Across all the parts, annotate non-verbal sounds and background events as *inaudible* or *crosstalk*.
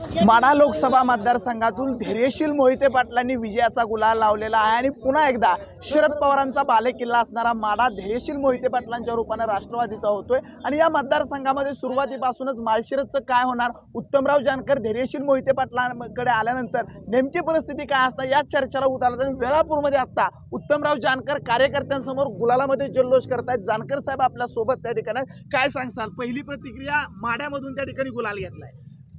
माढा लोकसभा मतदारसंघातून धैर्यशील मोहिते पाटलांनी विजयाचा गुलाल लावलेला आहे आणि पुन्हा एकदा शरद पवारांचा बालेकिल्ला असणारा माढा धैर्यशील मोहिते पाटलांच्या रूपाने राष्ट्रवादीचा होतोय. आणि या मतदारसंघामध्ये सुरुवातीपासूनच माळशिरसचं काय होणार? उत्तमराव जानकर धैर्यशील मोहिते पाटलांकडे आल्यानंतर नेमकी परिस्थिती काय असणार या चर्चेला उतारत आणि वेळापूरमध्ये आत्ता उत्तमराव जानकर कार्यकर्त्यांसमोर गुलालामध्ये जल्लोष करतायत. जानकर साहेब आपल्यासोबत त्या ठिकाणी काय सांगसाल? पहिली प्रतिक्रिया माढ्यामधून त्या ठिकाणी गुलाल घेतलाय.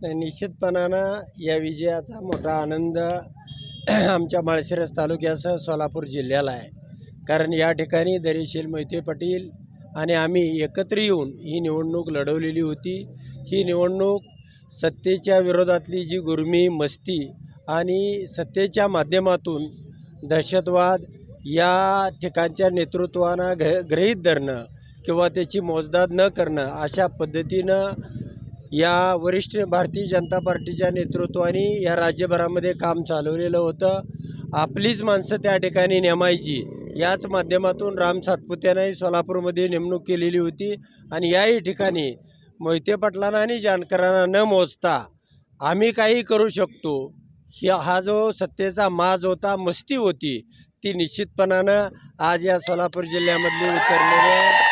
निश्चितपणानं या विजयाचा मोठा आनंद *clears throat* आमच्या माळशिरस तालुक्यासह सोलापूर जिल्ह्याला आहे. कारण या ठिकाणी दरीशील मोहिते पाटील आणि आम्ही एकत्र येऊन ही निवडणूक लढवलेली होती. ही निवडणूक सत्तेच्या विरोधातली जी गुरमी मस्ती आणि सत्तेच्या माध्यमातून दहशतवाद या ठिकाणच्या नेतृत्वानं घ ग्रहीत धरणं किंवा त्याची मोजदाद न करणं अशा पद्धतीनं या वरिष्ठ भारतीय जनता पार्टीच्या नेतृत्वाने या राज्यभरामध्ये काम चालवलेलं होतं. आपलीच माणसं त्या ठिकाणी नेमायची. याच माध्यमातून राम सातपुत्यानंही सोलापूरमध्ये नेमणूक केलेली होती आणि याही ठिकाणी मोहिते पाटलांना आणि जानकरांना न मोजता आम्ही काही करू शकतो. ही हा जो सत्तेचा माज होता मस्ती होती ती निश्चितपणानं आज या सोलापूर जिल्ह्यामधली उतरलेली आहे.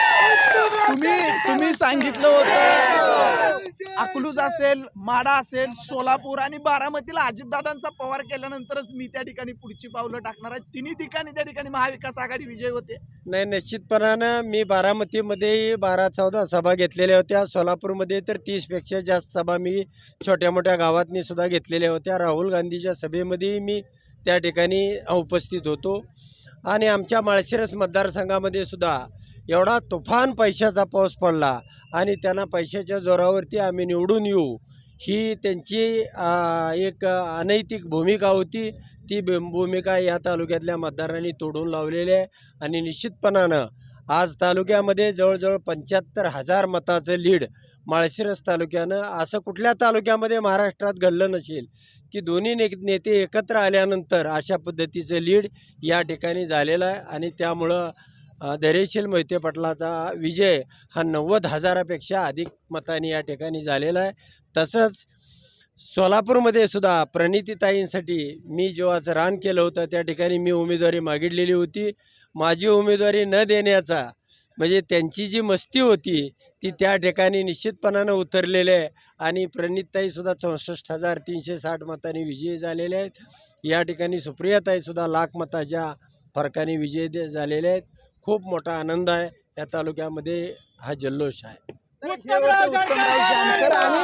तुम्ही तुम्ही सांगितलं होतं. अकलूज असेल माडा असेल सोलापूर आणि बारामतीला अजितदादांचा पवार केल्यानंतरच मी त्या ठिकाणी पुढची पावलं टाकणार आहे. तिन्ही ठिकाणी त्या ठिकाणी महाविकास आघाडी विजय होते. नाही निश्चितपणानं मी बारामतीमध्येही बारा चौदा सभा घेतलेल्या होत्या. सोलापूरमध्ये तर तीसपेक्षा जास्त सभा मी छोट्या मोठ्या गावातनी सुद्धा घेतलेल्या होत्या. राहुल गांधीच्या सभेमध्येही मी त्या ठिकाणी उपस्थित होतो. आणि आमच्या माळशिरस मतदारसंघामध्ये सुद्धा एवढा तुफान पैशाचा पाऊस पडला आणि त्यांना पैशाच्या जोरावरती आम्ही निवडून येऊ ही त्यांची एक अनैतिक भूमिका होती. ती भूमिका या तालुक्यातल्या मतदारांनी तोडून लावलेली आहे आणि निश्चितपणानं आज तालुक्यामध्ये जवळजवळ पंच्याहत्तर हजार मताचं लीड माळशिरस तालुक्यानं असं कुठल्या तालुक्यामध्ये महाराष्ट्रात घडलं नसेल की दोन्ही ने नेते एकत्र आल्यानंतर अशा पद्धतीचं लीड या ठिकाणी झालेलं आहे आणि त्यामुळं धैर्यशील मोहिते पाटलाचा विजय हा नव्वद हजारापेक्षा अधिक मतांनी या ठिकाणी झालेला आहे. तसंच सोलापूरमध्ये सुद्धा प्रणितीताईंसाठी मी जेव्हाचं रान केलं होतं त्या ठिकाणी मी उमेदवारी मागितलेली होती. माझी उमेदवारी न देण्याचा म्हणजे त्यांची जी मस्ती होती ती त्या ठिकाणी निश्चितपणानं उतरलेली आहे. आणि प्रणितताईसुद्धा चौसष्ट हजार तीनशे साठ मतांनी विजयी झालेले आहेत. या ठिकाणी सुप्रियाताईसुद्धा लाख मताच्या फरकाने विजयी दे- झालेले आहेत. खूप मोठा आनंद आहे. या तालुक्यामध्ये हा जल्लोष आहे. होते उत्तमराव जानकर आणि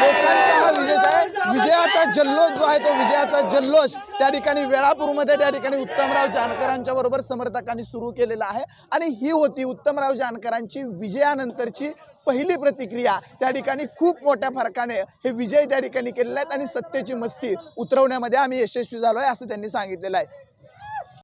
लोकांचा विजय आहे. विजयाचा जल्लोष जो आहे तो विजयाचा जल्लोष त्या ठिकाणी वेळापूरमध्ये त्या ठिकाणी उत्तमराव जानकरांच्या बरोबर समर्थकांनी सुरू केलेला आहे. आणि ही होती उत्तमराव जानकरांची विजयानंतरची पहिली प्रतिक्रिया. त्या ठिकाणी खूप मोठ्या फरकाने हे विजय त्या ठिकाणी केलेले आहेत आणि सत्तेची मस्ती उतरवण्यामध्ये आम्ही यशस्वी झालो आहे असं त्यांनी सांगितलेलं आहे.